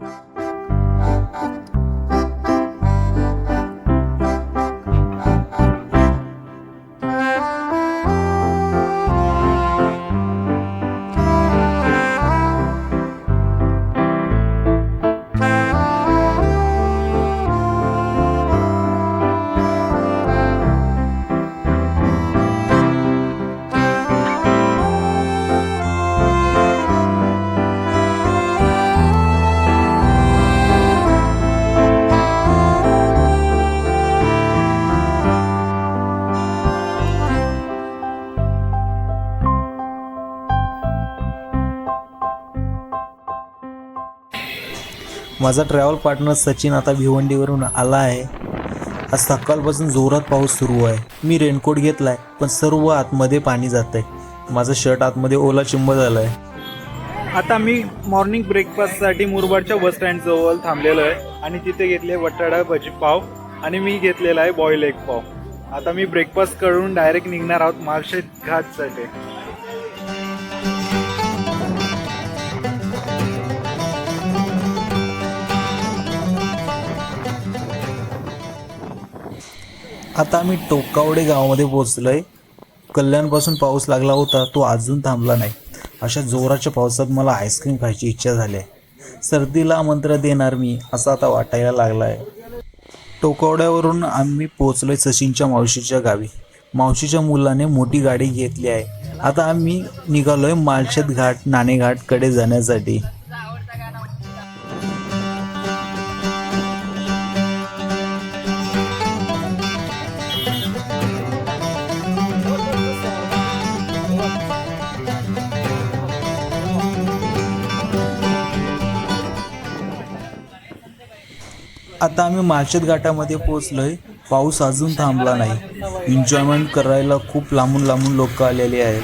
Música माझा travel partner Sachin आता भिवंडीवरून आला आहे. आज सकाळपासून जोरात पाऊस सुरू आहे. मी रेनकोट घेतलाय पण सर्व आतमध्ये पाणी जात आहे माझं शर्ट आतमध्ये ओला चिंब झाला आहे आता मी मॉर्निंग ब्रेकफास्टसाठी मुरबाडच्या बस स्टँड जवळ थांबलेलो आहे आणि तिथे घेतले वटाडा भजी पाव आणि मी घेतलेला आहे बॉईल एग पाव. आता मी ब्रेकफास्ट करून डायरेक्ट निघणार आहोत मार्शेट घाटसाठी. आता आम्ही टोकावडे गावामध्ये पोहोचलो आहे कल्याणपासून पाऊस लागला होता तो अजून थांबला नाही. अशा जोराच्या पावसात मला आईस्क्रीम खायची इच्छा झाली आहे. सर्दीला आमंत्रण देणार मी असं आता वाटायला लागला आहे टोकावड्यावरून आम्ही पोहोचलोय सचिनच्या मावशीच्या गावी. मावशीच्या मुलाने मोठी गाडी घेतली आहे. आता आम्ही निघालोय मालशेत घाट नाणेघाटकडे जाण्यासाठी. आता आम्ही माळशेत घाटामध्ये पोहोचलोय. पाऊस अजून थांबला नाही. एन्जॉयमेंट करायला खूप लांबून लांबून लोक आलेले आहेत.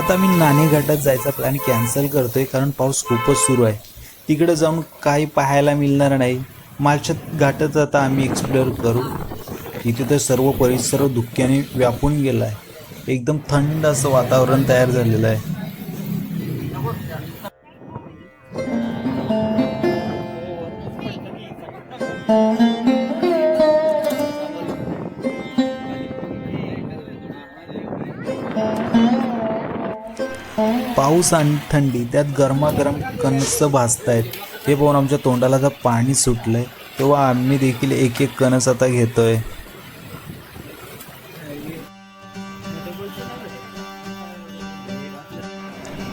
आता मी नाणे घाटात जायचा प्लॅन कॅन्सल करतोय कारण पाऊस खूपच सुरू आहे. तिकडे जाऊन काही पाहायला मिळणार नाही. मालशेत घाटात आता आम्ही एक्सप्लोअर करू. इथे तर सर्व परिसर धुक्याने व्यापून गेला आहे एकदम थंड असं वातावरण तयार झालेलं आहे. पाऊस आणि थंडी त्यात गरमागरम कणस भाजतायत. हे पाहून आमच्या तोंडाला जर पाणी सुटलंय. तेव्हा आम्ही देखील एक एक कणस आता घेतोय.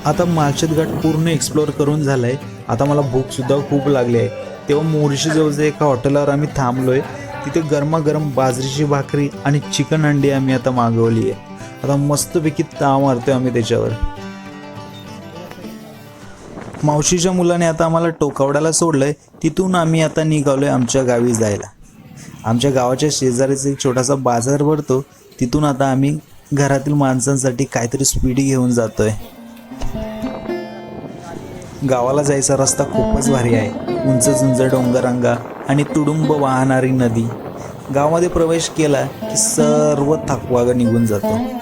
आता माळशेत घाट पूर्ण एक्सप्लोअर करून झालाय. आता मला भूक सुद्धा खूप लागली आहे. तेव्हा मोर्शीजवळच्या एका हॉटेलवर आम्ही थांबलोय तिथे गरमागरम बाजरीची भाकरी आणि चिकन अंडी आम्ही आता मागवली आहे आता मस्तपैकी ताव मारतोय आम्ही त्याच्यावर. मावशीच्या मुलाने आता आम्हाला टोकावड्याला सोडलंय. तिथून आम्ही आता निघालोय आमच्या गावी जायला. आमच्या गावाच्या शेजारीच एक छोटासा बाजार भरतो. तिथून आता आम्ही घरातील माणसांसाठी काहीतरी स्पीडी घेऊन जातोय. गावाला जायचा रस्ता खूपच भारी आहे. उंच उंच डोंगरांगा आणि तुडुंब वाहणारी नदी. गावामध्ये प्रवेश केला की सर्व थकवागा निघून जातो.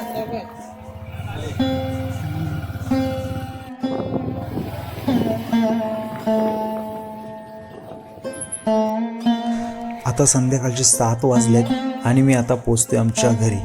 आता संध्याकाळचे सात वाजलेत आणि मी आता पोचतोय आमच्या घरी.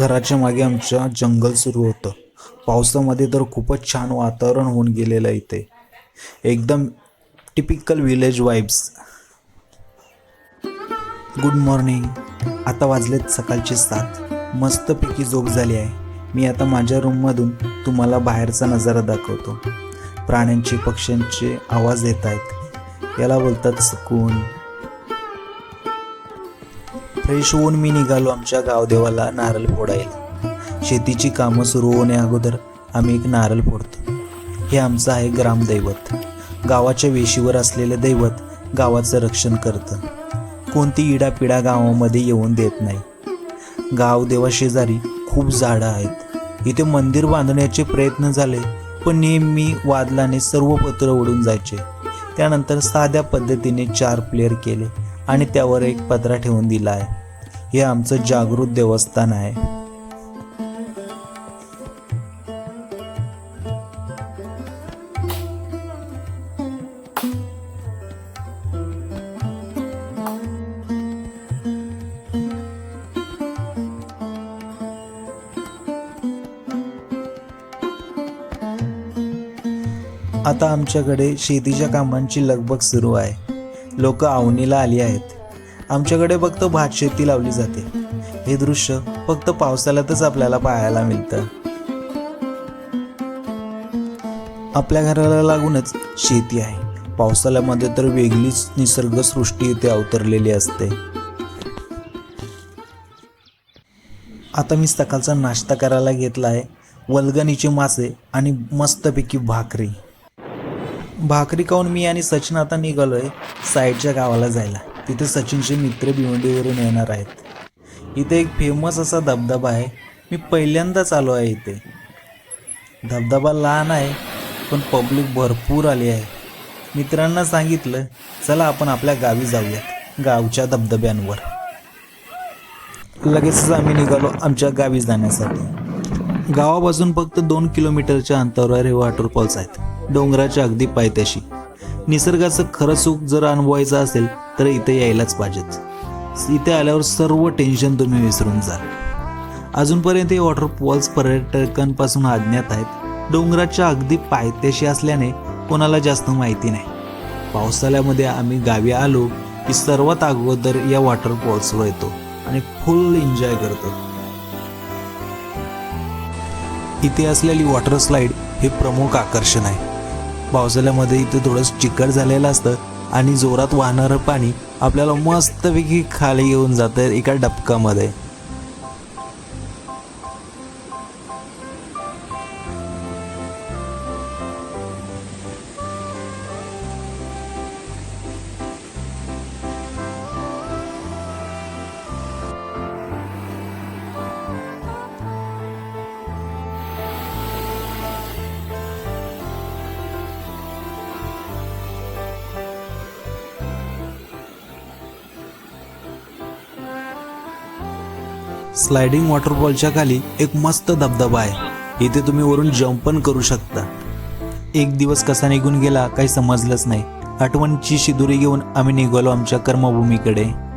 घराच्या मागे आमच्या जंगल सुरू होतं. पावसामध्ये तर खूपच छान वातावरण होऊन गेलेलं आहे इथे. एकदम typical village vibes good morning आता वाजलेत सकाळचे सात. मस्तपैकी झोप झाली आहे. मी आता माझ्या रूममधून तुम्हाला बाहेरचा नजारा दाखवतो. प्राण्यांचे पक्ष्यांचे आवाज येत आहेत. याला बोलतात सुकून. फ्रेश होऊन मी निघालो आमच्या गावदेवाला नारळ फोडायला. शेतीची कामं सुरू होण्या अगोदर आम्ही एक नारळ फोडतो. हे आमचं आहे ग्रामदैवत. गावाच्या वेशीवर असलेले दैवत गावाचं रक्षण करतं. कोणती इडापिडा गावामध्ये येऊन देत नाही. गावदेवाशेजारी खूप झाडं आहेत. इथे मंदिर बांधण्याचे प्रयत्न झाले पण नेहमी वादलाने सर्व पत्र उडून जायचे. त्यानंतर साध्या पद्धतीने चार प्लेअर केले आणि त्यावर एक पत्रा ठेवून दिला आहे. हे आमचं जागृत देवस्थान आहे. आता आमच्याकडे शेतीच्या कामांची लगबग सुरू आहे. लोक आवणीला आली आहेत. आमच्याकडे फक्त भात शेती लावली जाते. हे दृश्य फक्त पावसाळ्यातच आपल्याला पाहायला मिळतं. आपल्या घराला लागूनच शेती आहे. पावसाळ्यामध्ये तर वेगळीच निसर्गसृष्टी इथे अवतरलेली असते. आता मी सकाळचा नाश्ता करायला घेतला आहे. वलगणीचे मासे आणि मस्तपैकी भाकरी. भाकरी खाऊन मी आणि सचिन आता निघालो आहे साईडच्या गावाला जायला. तिथे सचिनचे मित्र भिवंडीवरून येणार आहेत. इथे एक फेमस असा धबधबा आहे. मी पहिल्यांदाच आलो आहे इथे. धबधबा लहान आहे पण पब्लिक भरपूर आली आहे. मित्रांना सांगितलं चला आपण आपल्या गावी जाऊयात गावच्या धबधब्यांवर. लगेचच आम्ही निघालो आमच्या गावी जाण्यासाठी. गावापासून फक्त दोन किलोमीटरच्या अंतरावर हे वॉटरफॉल्स आहेत. डोंगराच्या अगदी पायथ्याशी. निसर्गाचं खरं सुख जर अनुभवायचं असेल तर इथे यायलाच पाहिजेच इथे आल्यावर सर्व टेन्शन तुम्ही विसरून जाल. अजूनपर्यंत हे वॉटरफॉल्स पर्यटकांपासून अज्ञात आहेत. डोंगराच्या अगदी पायथ्याशी असल्याने कोणाला जास्त माहिती नाही. पावसाळ्यामध्ये आम्ही गावी आलो की सर्वात अगोदर या वॉटरफॉल्सवर येतो आणि फुल एन्जॉय करतो. इथे असलेली वॉटर स्लाईड हे प्रमुख आकर्षण आहे. पावसाळ्यामध्ये इथे थोडंसं चिकट झालेलं असतं आणि जोरात वाहणारं पाणी आपल्याला मस्तपैकी खाली येऊन जातं एका डबकामध्ये स्लायडिंग वॉटरफॉलच्या खाली एक मस्त धबधबा आहे. इथे तुम्ही वरून जम्प पण करू शकता. एक दिवस कसा निघून गेला काही समजलंच नाही. आठवणची शिदुरी घेऊन आम्ही निघालो आमच्या कर्मभूमीकडे.